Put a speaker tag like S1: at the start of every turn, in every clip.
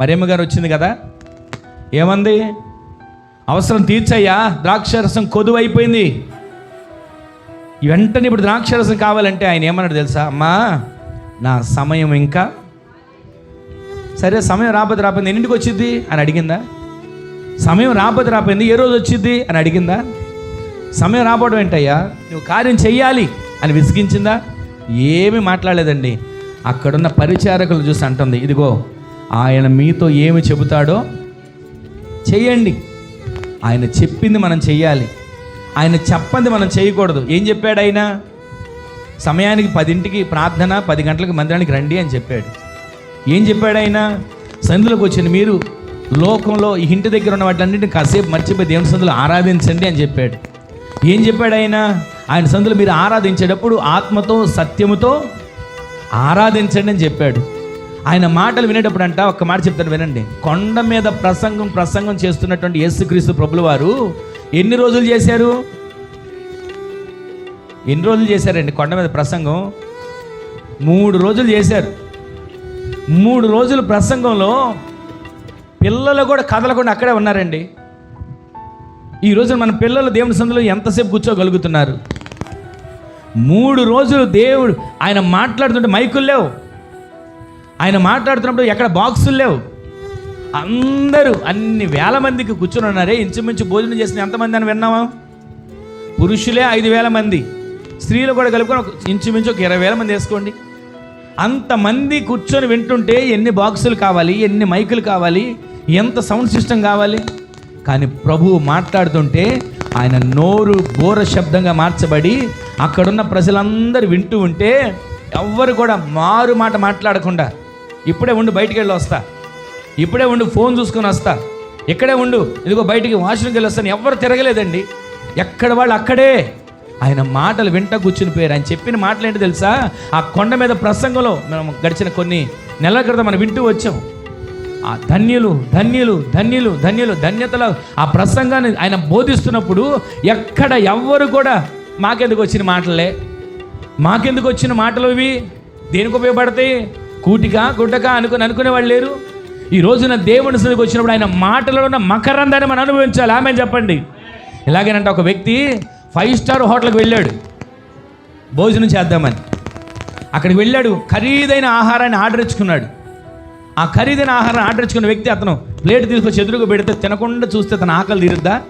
S1: మరేమ్మ గారు వచ్చింది కదా? ఏమంది? అవసరం తీర్చయ్యా. ద్రాక్షరసం కొదువు అయిపోయింది వెంటనే ఇప్పుడు ద్రాక్షరసం కావాలంటే ఆయన ఏమన్నాడు తెలుసా? అమ్మా నా సమయం ఇంకా సరే సమయం రాబోతే రాపోయింది ఎన్నింటికి వచ్చింది అని అడిగిందా? సమయం రాబోతే రాపోయింది ఏ రోజు వచ్చింది అని అడిగిందా? సమయం రాబోవడం ఏంటయ్యా? నువ్వు కార్యం చెయ్యాలి. అని విసిగించిందా? ఏమీ మాట్లాడలేదండి. అక్కడున్న పరిచారకులు చూసి అంటుంది. ఇదిగో ఆయన మీతో ఏమి చెబుతాడో చెయ్యండి. ఆయన చెప్పింది మనం చెయ్యాలి. ఆయన చెప్పంది మనం చేయకూడదు ఏం చెప్పాడు ఆయన? సమయానికి పదింటికి ప్రార్థన పది గంటలకు మందిరానికి రండి అని చెప్పాడు. ఏం చెప్పాడు ఆయన? సందులోకి వచ్చిన మీరు లోకంలో ఈ ఇంటి దగ్గర ఉన్న వాటిలన్నింటిని కాసేపు మర్చిపోయి దేవుని సందులో ఆరాధించండి అని చెప్పాడు. ఏం చెప్పాడు ఆయన? ఆయన సందులో మీరు ఆరాధించేటప్పుడు ఆత్మతో సత్యముతో ఆరాధించండి అని చెప్పాడు. ఆయన మాటలు వినేటప్పుడు అంట ఒక్క మాట చెప్తాను వినండి. కొండ మీద ప్రసంగం ప్రసంగం చేస్తున్నటువంటి యేసుక్రీస్తు ప్రభులు వారు ఎన్ని రోజులు చేశారు? ఎన్ని రోజులు చేశారండి కొండ మీద ప్రసంగం? మూడు రోజులు చేశారు. మూడు రోజుల ప్రసంగంలో పిల్లలు కూడా కదలకుండా అక్కడే ఉన్నారండి. ఈ రోజు మన పిల్లలు దేవుని సందులో ఎంతసేపు కూర్చోగలుగుతున్నారు? మూడు రోజులు దేవుడు ఆయన మాట్లాడుతుంటే మైకులు లేవు. ఆయన మాట్లాడుతున్నప్పుడు ఎక్కడ బాక్సులు లేవు. అందరూ అన్ని వేల మందికి కూర్చుని ఉన్నారే. ఇంచుమించు భోజనం చేసిన ఎంతమంది అని విన్నామా పురుషులే ఐదు వేల మంది. స్త్రీలు కూడా కలుపుకొని ఒక ఇంచుమించు ఒక ఇరవై వేల మంది వేసుకోండి. అంతమంది కూర్చొని వింటుంటే ఎన్ని బాక్సులు కావాలి ఎన్ని మైకులు కావాలి ఎంత సౌండ్ సిస్టమ్ కావాలి? కానీ ప్రభువు మాట్లాడుతుంటే ఆయన నోరు బోర శబ్దంగా మార్చబడి అక్కడున్న ప్రజలందరూ వింటూ ఉంటే ఎవ్వరు కూడా మారు మాట మాట్లాడకుండా ఇప్పుడే ఉండు బయటికి వెళ్ళి వస్తా. ఇప్పుడే ఉండు ఫోన్ చూసుకొని వస్తా. ఇక్కడే ఉండు ఇదిగో బయటికి వాష్రూమ్కి వెళ్ళి వస్తాను ఎవ్వరు తిరగలేదండి. ఎక్కడ వాళ్ళు అక్కడే. ఆయన మాటలు వింట కూర్చునిపోయారు ఆయన చెప్పిన మాటలు ఏంటి తెలుసా? ఆ కొండ మీద ప్రసంగంలో మనం గడిచిన కొన్ని నెలల క్రితం మనం వింటూ వచ్చాం. ఆ ధన్యులు ధన్యులు ధన్యులు ధన్యులు ధన్యతల ఆ ప్రసంగాన్ని ఆయన బోధిస్తున్నప్పుడు ఎక్కడ ఎవ్వరు కూడా మాకెందుకు వచ్చిన మాటలే? మాకెందుకు వచ్చిన మాటలు ఇవి? దేనికి ఉపయోగపడతాయి? కూటిగా గుడ్డగా అనుకుని అనుకునే వాళ్ళు లేరు. ఈ రోజున దేవుని సరికి వచ్చినప్పుడు ఆయన మాటలో ఉన్న మకరందాన్ని మనం అనుభవించాలి. ఆమె చెప్పండి. ఎలాగేనంటే ఒక వ్యక్తి ఫైవ్ స్టార్ హోటల్కి వెళ్ళాడు. భోజనం చేద్దామని. అక్కడికి వెళ్ళాడు. ఖరీదైన ఆహారాన్ని ఆర్డర్ ఇచ్చుకున్నాడు. ఆ ఖరీదైన ఆహారాన్ని ఆర్డర్ ఇచ్చుకున్న వ్యక్తి అతను ప్లేట్ తీసుకొచ్చి ఎదురుగా పెడితే తినకుండా చూస్తే తన ఆకలి తీరుద్దా?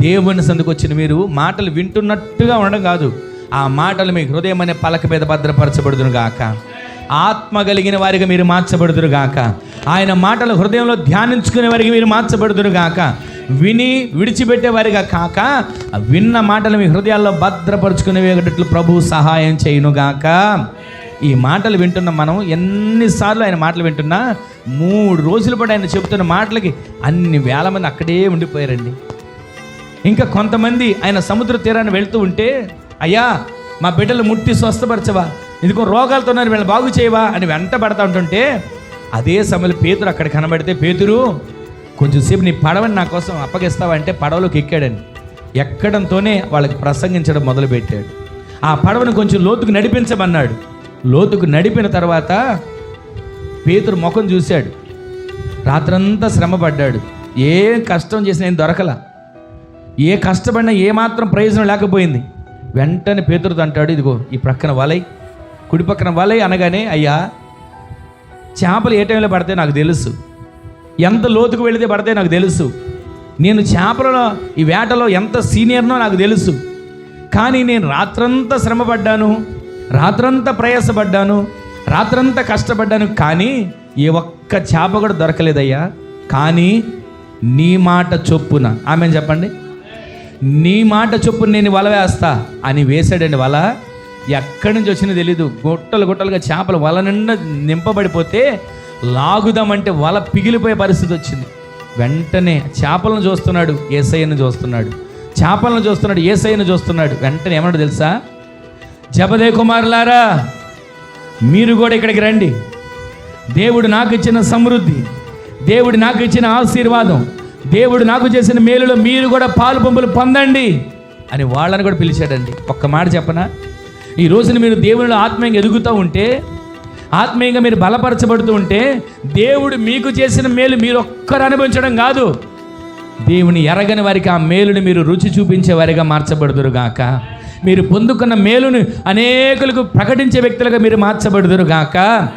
S1: దేవుని సందుకు వచ్చిన మీరు మాటలు వింటున్నట్టుగా ఉండడం కాదు. ఆ మాటలు మీ హృదయం అనే పలక మీద భద్రపరచబడుదును గాక ఆత్మ కలిగిన వారిగా మీరు మార్చబడుదురు గాక ఆయన మాటలు హృదయంలో ధ్యానించుకునే వారికి మీరు మార్చబడుదురు గాక విని విడిచిపెట్టే వారిగా కాక విన్న మాటలు మీ హృదయాల్లో భద్రపరుచుకునేటట్లు ప్రభు సహాయం చేయును గాక ఈ మాటలు వింటున్న మనం ఎన్నిసార్లు ఆయన మాటలు వింటున్నా మూడు రోజుల పాటు ఆయన చెబుతున్న మాటలకి అన్ని వేల మంది అక్కడే ఉండిపోయారండి. ఇంకా కొంతమంది ఆయన సముద్ర తీరాన్ని వెళ్తూ ఉంటే అయ్యా మా బిడ్డలు ముట్టి స్వస్థపరచవా? ఇదిగో రోగాలతో ఉన్నారు వీళ్ళని బాగు చేయవా అని వెంట పడతా ఉంటుంటే అదే సమయంలో పేతురు అక్కడ కనబడితే పేతురు కొంచెంసేపు నీ పడవని నా కోసం అప్పగిస్తావా? అంటే పడవలోకి ఎక్కాడని ఎక్కడంతోనే వాళ్ళకి ప్రసంగించడం మొదలుపెట్టాడు. ఆ పడవను కొంచెం లోతుకు నడిపించమన్నాడు. లోతుకు నడిపిన తర్వాత పేతురు ముఖం చూశాడు. రాత్రంతా శ్రమ పడ్డాడు ఏం కష్టం చేసినా ఏం దొరకల. ఏ కష్టపడినా ఏమాత్రం ప్రయోజనం లేకపోయింది. వెంటనే పేతురుతో అంటాడు ఇదిగో ఈ ప్రక్కన వలై కుడి పక్కన వలై అనగానే అయ్యా చేపలు ఏ టైంలో పడితే నాకు తెలుసు. ఎంత లోతుకు వెళితే పడితే నాకు తెలుసు. నేను చేపలలో ఈ వేటలో ఎంత సీనియర్నో నాకు తెలుసు. కానీ నేను రాత్రంతా శ్రమపడ్డాను రాత్రంతా ప్రయాసపడ్డాను రాత్రంతా కష్టపడ్డాను కానీ ఏ ఒక్క చేప కూడా దొరకలేదయ్యా. కానీ నీ మాట చొప్పున ఆమె చెప్పండి. నీ మాట చొప్పున నేను వల వేస్తా అని వేసాడండి వల. ఎక్కడి నుంచి వచ్చిందో తెలీదు. గుట్టలు గుట్టలుగా చేపలు వల నిండా నింపబడిపోతే లాగుదామంటే వల పిగిలిపోయే పరిస్థితి వచ్చింది. వెంటనే చేపలను చూస్తున్నాడు ఏసయ్యను చూస్తున్నాడు. చేపలను చూస్తున్నాడు ఏసయ్యను చూస్తున్నాడు. వెంటనే ఏమన్నాడు తెలుసా? జపదే కుమారులారా మీరు కూడా ఇక్కడికి రండి. దేవుడు నాకు ఇచ్చిన సమృద్ధి దేవుడు నాకు ఇచ్చిన ఆశీర్వాదం దేవుడు నాకు చేసిన మేలులో మీరు కూడా పాలు పంపులు పొందండి అని వాళ్ళని కూడా పిలిచాడండి. ఒక్క మాట చెప్పనా? ఈ రోజున మీరు దేవునిలో ఆత్మీయంగా ఎదుగుతూ ఉంటే ఆత్మీయంగా మీరు బలపరచబడుతూ ఉంటే దేవుడు మీకు చేసిన మేలు మీరు ఒక్కరు అనుభవించడం కాదు. దేవుని ఎరగని వారికి ఆ మేలుని మీరు రుచి చూపించే వారిగా మార్చబడుదురు గాక. మీరు పొందుకున్న మేలును అనేకులకు ప్రకటించే వ్యక్తులుగా మీరు మార్చబడుదురుగాక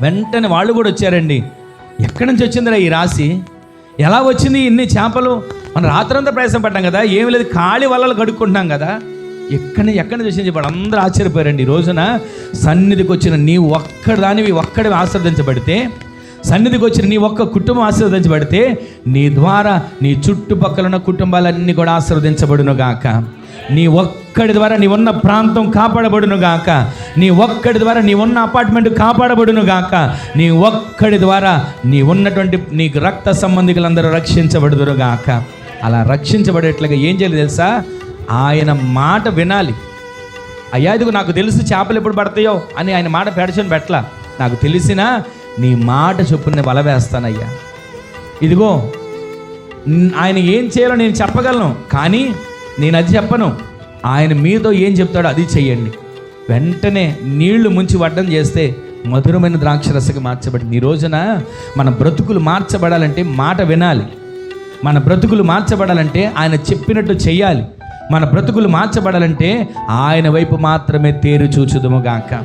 S1: వెంటనే వాళ్ళు కూడా వచ్చారండి. ఎక్కడి నుంచి వచ్చిందిరా ఈ రాశి? ఎలా వచ్చింది ఇన్ని చేపలు? మనం రాత్రంతా ప్రయాసం పడ్డాం కదా ఏమి లేదు ఖాళీ వలలు కడుక్కుంటున్నాం కదా. ఎక్కడ ఎక్కడ నుంచి చెప్పాడు అందరూ ఆశ్చర్యపోయారండి. ఈ రోజున సన్నిధికి వచ్చిన నీ ఒక్కదానివి ఒక్కడివి ఆశ్రదించబడితే సన్నిధికి వచ్చిన నీ ఒక్క కుటుంబం ఆశీర్వదించబడితే నీ ద్వారా నీ చుట్టుపక్కల ఉన్న కుటుంబాలన్నీ కూడా ఆశీర్వదించబడును గాక నీ ఒక్కడి ద్వారా నీ ఉన్న ప్రాంతం కాపాడబడును గాక నీ ఒక్కడి ద్వారా నీ ఉన్న అపార్ట్మెంట్ కాపాడబడును గాక నీ ఒక్కడి ద్వారా నీ ఉన్నటువంటి నీ రక్త సంబంధికులందరూ రక్షించబడుదురు గాక అలా రక్షించబడేట్లుగా ఏం చేయాలి తెలుసా? ఆయన మాట వినాలి. అయ్యా ఇదిగో నాకు తెలుసు చేపలు ఎప్పుడు పడతాయో అని ఆయన మాట పెడచని పెట్టలా. నాకు తెలిసినా నీ మాట చొప్పున నేను వల వేస్తానయ్యా. ఇదిగో ఆయన ఏం చేయాలో నేను చెప్పగలను కానీ నేను అది చెప్పను. ఆయన మీతో ఏం చెప్తాడో అది చెయ్యండి. వెంటనే నీళ్ళు ముంచి వడ్డం చేస్తే మధురమైన ద్రాక్షరసకి మార్చబడింది ఈ రోజున మన బ్రతుకులు మార్చబడాలంటే మాట వినాలి. మన బ్రతుకులు మార్చబడాలంటే ఆయన చెప్పినట్టు చెయ్యాలి. మన బ్రతుకులు మార్చబడాలంటే ఆయన వైపు మాత్రమే తేరు చూచుదుము గాక.